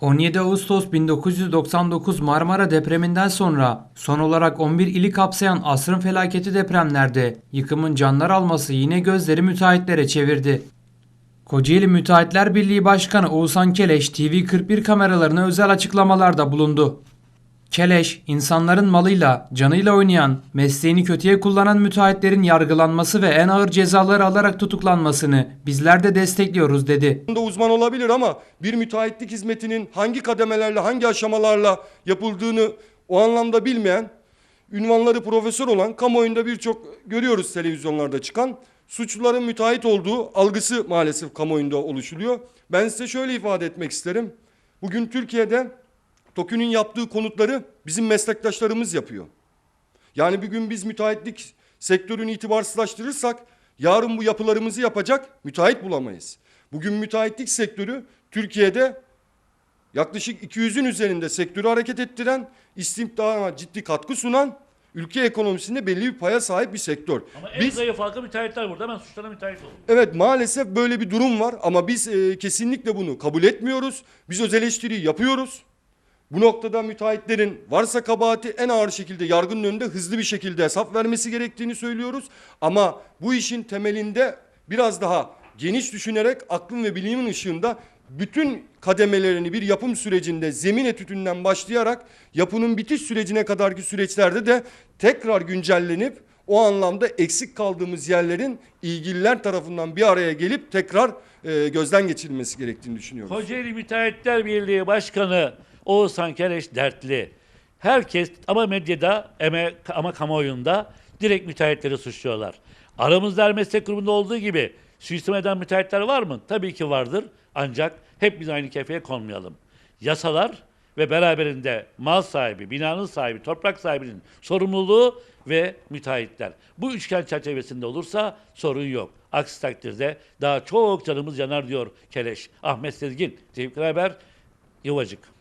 17 Ağustos 1999 Marmara depreminden sonra son olarak 11 ili kapsayan asrın felaketi depremlerde yıkımın canlar alması yine gözleri müteahhitlere çevirdi. Kocaeli Müteahhitler Birliği Başkanı Oğuzhan Keleş TV41 kameralarına özel açıklamalarda bulundu. Keleş, insanların malıyla, canıyla oynayan, mesleğini kötüye kullanan müteahhitlerin yargılanması ve en ağır cezaları alarak tutuklanmasını bizler de destekliyoruz dedi. da uzman olabilir ama bir müteahhitlik hizmetinin hangi kademelerle, hangi aşamalarla yapıldığını o anlamda bilmeyen, ünvanları profesör olan, kamuoyunda birçok görüyoruz televizyonlarda çıkan, suçluların müteahhit olduğu algısı maalesef kamuoyunda oluşuluyor. Ben size şöyle ifade etmek isterim. Bugün Türkiye'de TOKÜ'nün yaptığı konutları bizim meslektaşlarımız yapıyor. Yani bir gün biz müteahhitlik sektörünü itibarsızlaştırırsak yarın bu yapılarımızı yapacak müteahhit bulamayız. Bugün müteahhitlik sektörü Türkiye'de yaklaşık 200'ün üzerinde sektörü hareket ettiren, istihdama ciddi katkı sunan, ülke ekonomisinde belli bir paya sahip bir sektör. Ama en Biz zayıf halka müteahhitler burada. Hemen suçlara müteahhit oluyor. Evet maalesef böyle bir durum var ama biz e, kesinlikle bunu kabul etmiyoruz. Biz öz eleştiriyi yapıyoruz. Bu noktada müteahhitlerin varsa kabahati en ağır şekilde yargının önünde hızlı bir şekilde hesap vermesi gerektiğini söylüyoruz. Ama bu işin temelinde biraz daha geniş düşünerek aklın ve bilimin ışığında bütün kademelerini bir yapım sürecinde zemin etütünden başlayarak yapının bitiş sürecine kadarki süreçlerde de tekrar güncellenip o anlamda eksik kaldığımız yerlerin ilgililer tarafından bir araya gelip tekrar e, gözden geçirilmesi gerektiğini düşünüyoruz. Kocaeli Müteahhitler Birliği Başkanı Oğuzhan Keleş dertli. Herkes ama medyada ama, kamuoyunda direkt müteahhitleri suçluyorlar. Aramızda meslek grubunda olduğu gibi suistimal eden müteahhitler var mı? Tabii ki vardır. Ancak hep biz aynı kefeye konmayalım. Yasalar ve beraberinde mal sahibi, binanın sahibi, toprak sahibinin sorumluluğu ve müteahhitler. Bu üçgen çerçevesinde olursa sorun yok. Aksi takdirde daha çok canımız yanar diyor Keleş. Ahmet Sezgin, Tevfik Haber, Yuvacık.